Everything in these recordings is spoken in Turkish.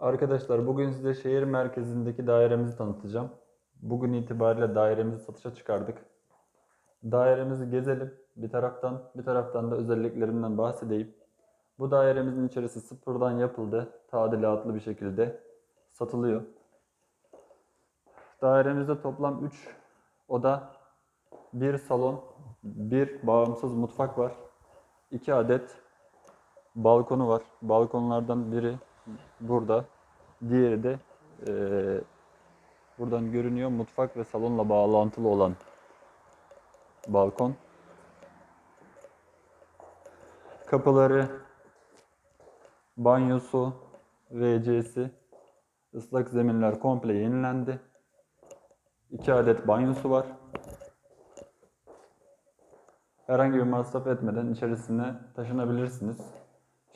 Arkadaşlar bugün size şehir merkezindeki dairemizi tanıtacağım. Bugün itibariyle dairemizi satışa çıkardık. Dairemizi gezelim bir taraftan, bir taraftan da özelliklerinden bahsedeyim. Bu dairemizin içerisi sıfırdan yapıldı, tadilatlı bir şekilde satılıyor. Dairemizde toplam 3 oda, bir salon, bir bağımsız mutfak var. 2 adet balkonu var. Balkonlardan biri burada. Diğeri de eee, buradan görünüyor mutfak ve salonla bağlantılı olan balkon. Kapıları, banyosu, WC'si, ıslak zeminler komple yenilendi. 2 adet banyosu var. Herhangi bir masraf etmeden içerisine taşınabilirsiniz.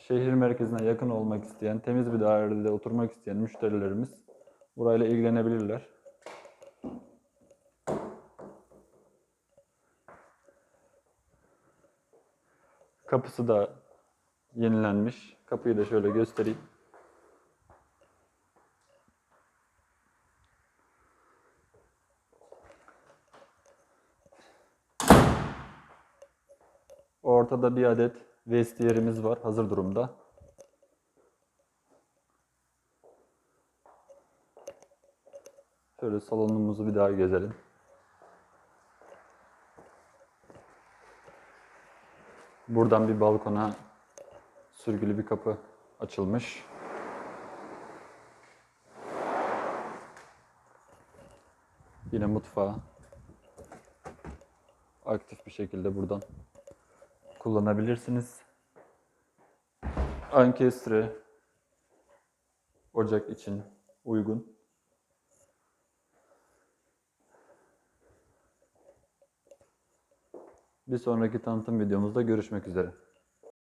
Şehir merkezine yakın olmak isteyen, temiz bir dairede oturmak isteyen müşterilerimiz burayla ilgilenebilirler. Kapısı da yenilenmiş. Kapıyı da şöyle göstereyim. Ortada bir adet vestiyerimiz var hazır durumda. Şöyle salonumuzu bir daha gezelim. Buradan bir balkona sürgülü bir kapı açılmış. Yine mutfağı aktif bir şekilde buradan kullanabilirsiniz. Ankestre ocak için uygun. Bir sonraki tanıtım videomuzda görüşmek üzere.